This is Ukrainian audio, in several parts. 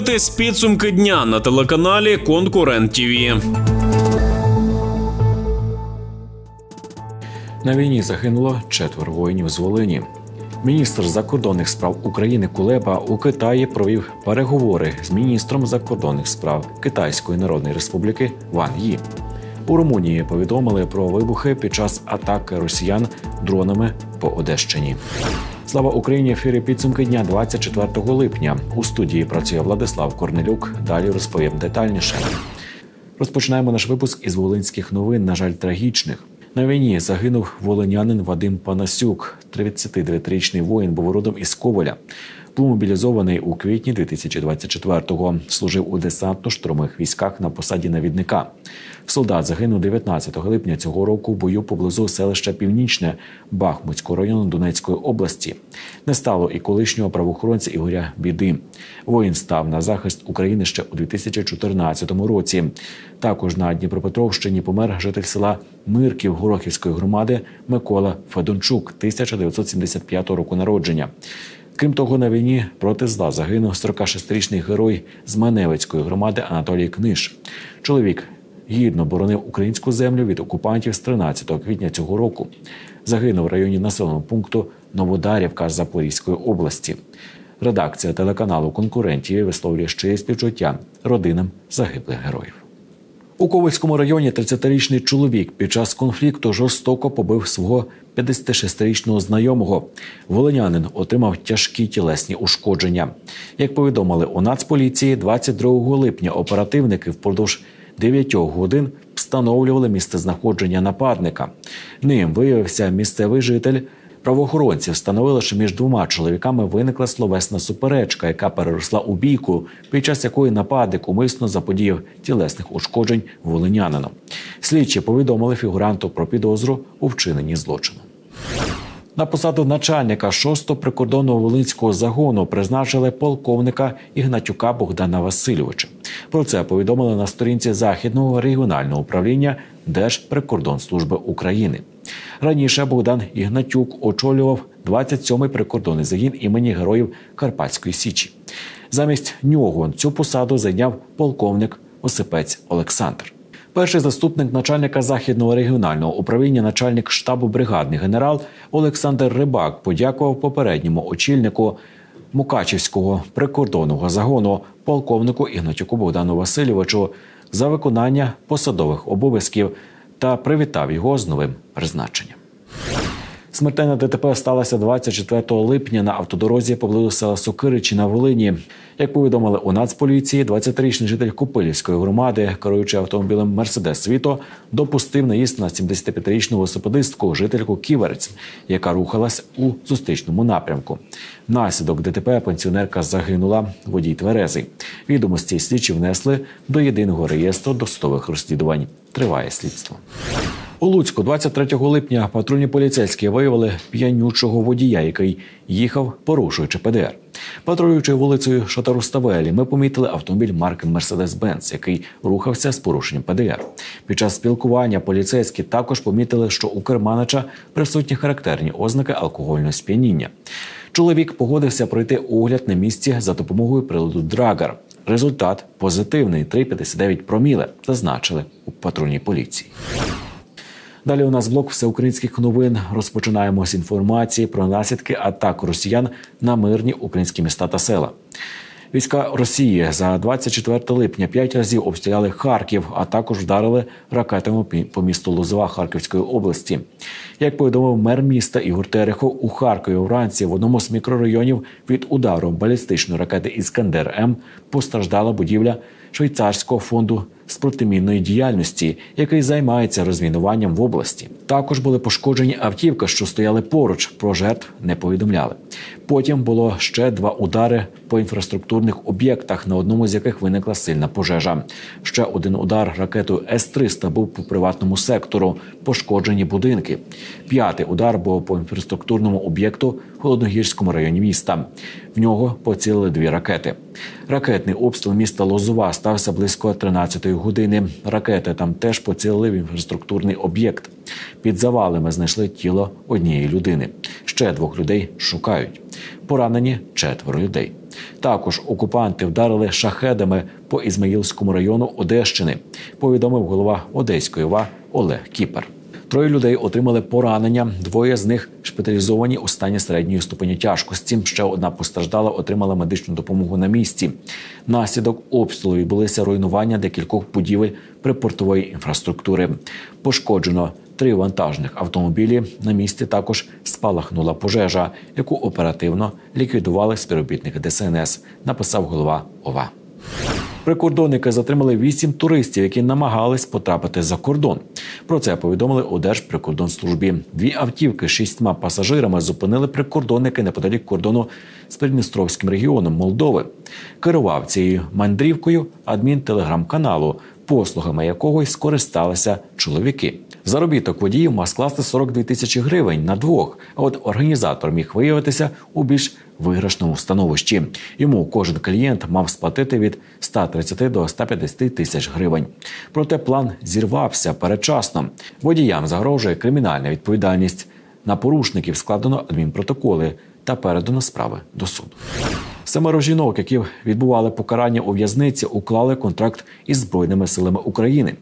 Дивитесь підсумки дня на телеканалі Конкурент ТІВІ. На війні загинуло четверо воїнів з Волині. Міністр закордонних справ України Кулеба у Китаї провів переговори з міністром закордонних справ Китайської Народної Республіки Ван Ї. У Румунії повідомили про вибухи під час атаки росіян дронами по Одещині. Слава Україні! Ефірі підсумки дня 24 липня. У студії працює Владислав Корнелюк. Далі розповім детальніше. Розпочинаємо наш випуск із волинських новин, на жаль, трагічних. На війні загинув волинянин Вадим Панасюк. 39-річний воїн був родом із Коваля. Був мобілізований у квітні 2024-го. Служив у десантно-штурмових військах на посаді навідника. Солдат загинув 19 липня цього року в бою поблизу селища Північне Бахмутського району Донецької області. Не стало і колишнього правоохоронця Ігоря Біди. Воїн став на захист України ще у 2014 році. Також на Дніпропетровщині помер житель села Мирків Горохівської громади Микола Федончук, 1975 року народження. Крім того, на війні проти зла загинув 46-річний герой з Маневицької громади Анатолій Книж. Чоловік гідно боронив українську землю від окупантів з 13 квітня цього року. Загинув в районі населеного пункту Новодарівка Запорізької області. Редакція телеканалу конкурентів висловлює щирі співчуття родинам загиблих героїв. У Ковальському районі 30-річний чоловік під час конфлікту жорстоко побив свого 56-річного знайомого. Волинянин отримав тяжкі тілесні ушкодження. Як повідомили у Нацполіції, 22 липня оперативники впродовж 9 годин встановлювали місцезнаходження нападника. Ним виявився місцевий житель. Правоохоронці встановили, що між двома чоловіками виникла словесна суперечка, яка переросла у бійку, під час якої нападник умисно заподіяв тілесних ушкоджень волинянину. Слідчі повідомили фігуранту про підозру у вчиненні злочину. На посаду начальника 6-го прикордонного волинського загону призначили полковника Ігнатюка Богдана Васильовича. Про це повідомили на сторінці західного регіонального управління Держприкордонслужби України. Раніше Богдан Ігнатюк очолював 27-й прикордонний загін імені Героїв Карпатської Січі. Замість нього цю посаду зайняв полковник Осипець Олександр. Перший заступник начальника західного регіонального управління, начальник штабу бригадний генерал Олександр Рибак подякував попередньому очільнику Мукачівського прикордонного загону полковнику Ігнатюку Богдану Васильовичу за виконання посадових обов'язків та привітав його з новим призначенням. Смертельна ДТП сталася 24 липня на автодорозі поблизу села Сокиричі на Волині. Як повідомили у Нацполіції, 20-річний житель Купилівської громади, керуючи автомобілем Мерседес Світо, допустив наїзд на 75-річну велосипедистку, жительку Ківерець, яка рухалась у зустрічному напрямку. Внаслідок ДТП пенсіонерка загинула. Водій тверезий. Відомості слідчі внесли до єдиного реєстру досудових розслідувань. Триває слідство. У Луцьку 23 липня патрульні поліцейські виявили п'янючого водія, який їхав, порушуючи ПДР. Патрулюючи вулицею Шатаруставелі, ми помітили автомобіль марки Mercedes-Benz, який рухався з порушенням ПДР. Під час спілкування поліцейські також помітили, що у керманича присутні характерні ознаки алкогольного сп'яніння. Чоловік погодився пройти огляд на місці за допомогою приладу Драгер. Результат позитивний 3,59 проміле, зазначили у патрульній поліції. Далі у нас блок всеукраїнських новин. Розпочинаємо з інформації про наслідки атак росіян на мирні українські міста та села. Війська Росії за 24 липня п'ять разів обстріляли Харків, а також вдарили ракетами по місту Лозова Харківської області. Як повідомив мер міста Ігор Терехов, у Харкові вранці в одному з мікрорайонів від удару балістичної ракети Іскандер М постраждала будівля швейцарського фонду з протимінної діяльності, який займається розмінуванням в області. Також були пошкоджені автівки, що стояли поруч. Про жертв не повідомляли. Потім було ще два удари по інфраструктурних об'єктах, на одному з яких виникла сильна пожежа. Ще один удар ракетою С-300 був по приватному сектору. Пошкоджені будинки. П'ятий удар був по інфраструктурному об'єкту в холодногірському районі міста. В нього поцілили дві ракети. Ракетний обстріл міста Лозова стався близько 13-ї години. Ракети там теж поцілили в інфраструктурний об'єкт. Під завалами знайшли тіло однієї людини. Ще двох людей шукають. Поранені четверо людей. Також окупанти вдарили шахедами по Ізмаїльському району Одещини. Повідомив голова Одеської ОВА Олег Кіпер. Троє людей отримали поранення. Двоє з них шпиталізовані у стані середньої ступені тяжкості. Ще одна постраждала, отримала медичну допомогу на місці. Наслідок обстрілу відбулися руйнування декількох будівель припортової інфраструктури. Пошкоджено три вантажних автомобілі. На місці також спалахнула пожежа, яку оперативно ліквідували співробітники ДСНС. Написав голова ОВА. Прикордонники затримали вісім туристів, які намагались потрапити за кордон. Про це повідомили у Держприкордонслужбі. Дві автівки з шістьма пасажирами зупинили прикордонники неподалік кордону з Придністровським регіоном Молдови. Керував цією мандрівкою адмін телеграм-каналу, послугами якого й скористалися чоловіки. Заробіток водіїв мав скласти 42 тисячі гривень на двох. А от організатор міг виявитися у більш виграшному становищі. Йому кожен клієнт мав сплатити від 130 до 150 тисяч гривень. Проте план зірвався передчасно. Водіям загрожує кримінальна відповідальність. На порушників складено адмінпротоколи та передано справи до суду. Семеро жінок, які відбували покарання у в'язниці, уклали контракт із збройними силами України.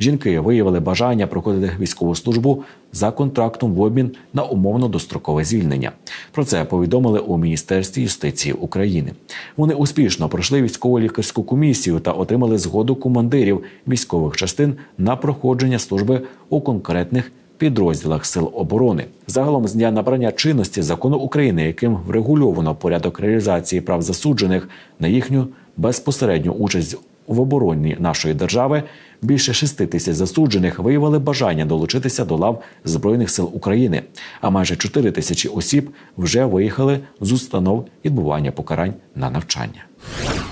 Жінки виявили бажання проходити військову службу за контрактом в обмін на умовно дострокове звільнення. Про це повідомили у міністерстві юстиції України. Вони успішно пройшли військово лікарську комісію та отримали згоду командирів військових частин на проходження служби у конкретних підрозділах сил оборони. Загалом з дня набрання чинності закону України, яким врегульовано порядок реалізації прав засуджених на їхню безпосередню участь в обороні нашої держави, більше 6 тисяч засуджених виявили бажання долучитися до лав збройних сил України. А майже 4 тисячі осіб вже виїхали з установ відбування покарань на навчання.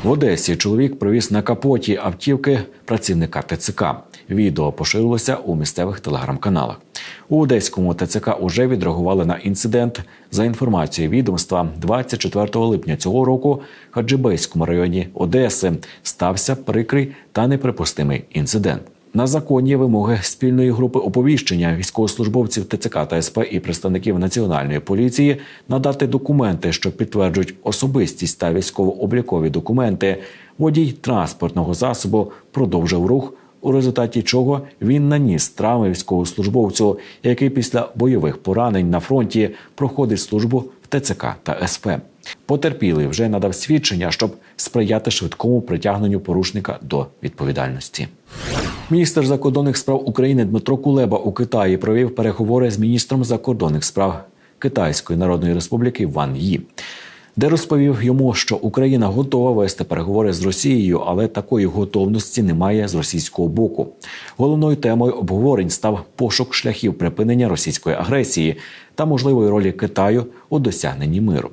В Одесі чоловік привіз на капоті автівки працівника ТЦК. Відео поширилося у місцевих телеграм-каналах. У одеському ТЦК уже відреагували на інцидент. За інформацією відомства, 24 липня цього року в Хаджибейському районі Одеси стався прикрий та неприпустимий інцидент. На законні вимоги спільної групи оповіщення військовослужбовців ТЦК та СП і представників національної поліції надати документи, що підтверджують особистість та військово-облікові документи. Водій транспортного засобу продовжив рух, у результаті чого він наніс травми військовослужбовцю, який після бойових поранень на фронті проходить службу в ТЦК та СП. Потерпілий вже надав свідчення, щоб сприяти швидкому притягненню порушника до відповідальності. Міністр закордонних справ України Дмитро Кулеба у Китаї провів переговори з міністром закордонних справ Китайської Народної Республіки Ван Ї, де розповів йому, що Україна готова вести переговори з Росією, але такої готовності немає з російського боку. Головною темою обговорень став пошук шляхів припинення російської агресії та можливої ролі Китаю у досягненні миру.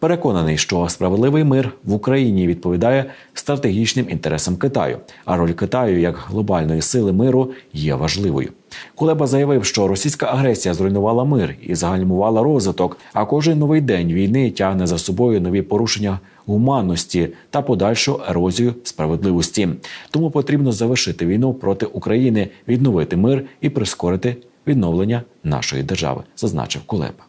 Переконаний, що справедливий мир в Україні відповідає стратегічним інтересам Китаю, а роль Китаю як глобальної сили миру є важливою. Кулеба заявив, що російська агресія зруйнувала мир і загальмувала розвиток, а кожен новий день війни тягне за собою нові порушення гуманності та подальшу ерозію справедливості. Тому потрібно завершити війну проти України, відновити мир і прискорити відновлення нашої держави, зазначив Кулеба.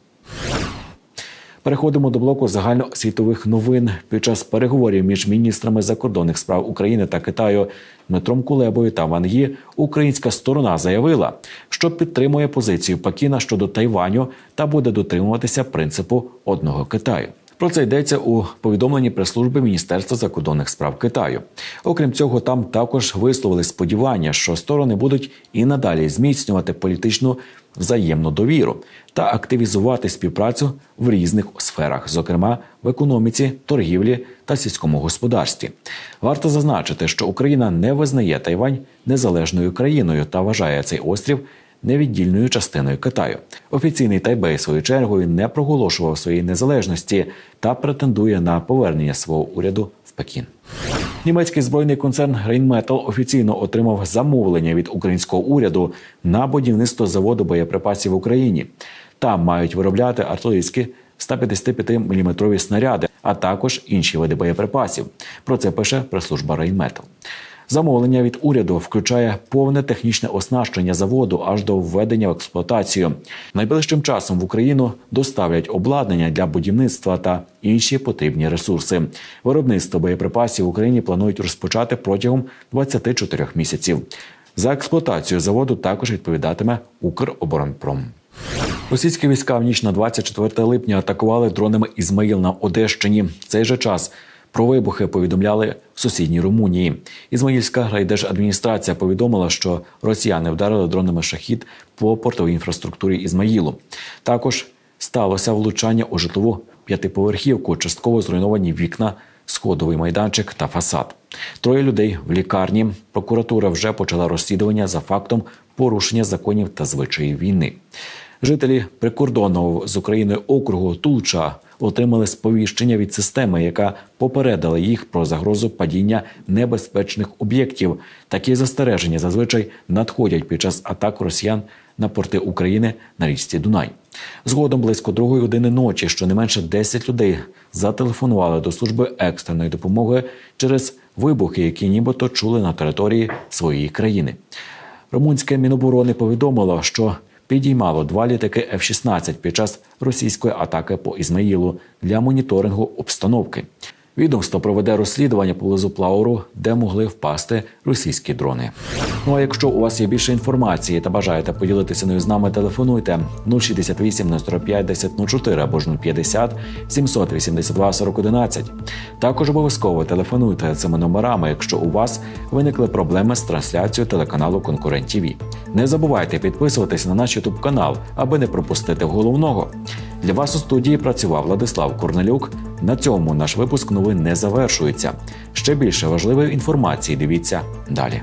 Переходимо до блоку загальносвітових новин. Під час переговорів між міністрами закордонних справ України та Китаю Дмитром Кулебою та Ван Ї українська сторона заявила, що підтримує позицію Пекіна щодо Тайваню та буде дотримуватися принципу одного Китаю. Про це йдеться у повідомленні прес-служби Міністерства закордонних справ Китаю. Окрім цього, там також висловили сподівання, що сторони будуть і надалі зміцнювати політичну взаємну довіру та активізувати співпрацю в різних сферах, зокрема в економіці, торгівлі та сільському господарстві. Варто зазначити, що Україна не визнає Тайвань незалежною країною та вважає цей острів невіддільною частиною Китаю. Офіційний Тайбей свою чергою не проголошував своєї незалежності та претендує на повернення свого уряду в Пекін. Німецький збройний концерн Rheinmetall офіційно отримав замовлення від українського уряду на будівництво заводу боєприпасів в Україні. Там мають виробляти артилерійські 155-мм снаряди, а також інші види боєприпасів. Про це пише прес-служба Rheinmetall. Замовлення від уряду включає повне технічне оснащення заводу аж до введення в експлуатацію. Найближчим часом в Україну доставлять обладнання для будівництва та інші потрібні ресурси. Виробництво боєприпасів в Україні планують розпочати протягом 24 місяців. За експлуатацію заводу також відповідатиме Укроборонпром. Російські війська в ніч на 24 липня атакували дронами Ізмаїл на Одещині. В цей же час про вибухи повідомляли в сусідній Румунії. Ізмаїльська райдержадміністрація повідомила, що росіяни вдарили дронами шахід по портовій інфраструктурі Ізмаїлу. Також сталося влучання у житлову п'ятиповерхівку, частково зруйновані вікна, сходовий майданчик та фасад. Троє людей в лікарні. Прокуратура вже почала розслідування за фактом порушення законів та звичаїв війни. Жителі прикордонного з Україною округу Тулча отримали сповіщення від системи, яка попередила їх про загрозу падіння небезпечних об'єктів. Такі застереження зазвичай надходять під час атак росіян на порти України на річці Дунай. Згодом близько другої години ночі щонайменше 10 людей зателефонували до служби екстреної допомоги через вибухи, які нібито чули на території своєї країни. Румунське міноборони повідомило, що підіймало два літаки F-16 під час російської атаки по Ізмаїлу для моніторингу обстановки. Відомство проведе розслідування поблизу Плауру, де могли впасти російські дрони. Ну а якщо у вас є більше інформації та бажаєте поділитися нею з нами, телефонуйте 068 045 1004 або ж 050 782 4011. Також обов'язково телефонуйте цими номерами, якщо у вас виникли проблеми з трансляцією телеканалу Конкурент ТВ. Не забувайте підписуватися на наш YouTube канал, аби не пропустити головного. Для вас у студії працював Владислав Корнелюк. На цьому наш випуск новин не завершується. Ще більше важливої інформації дивіться далі.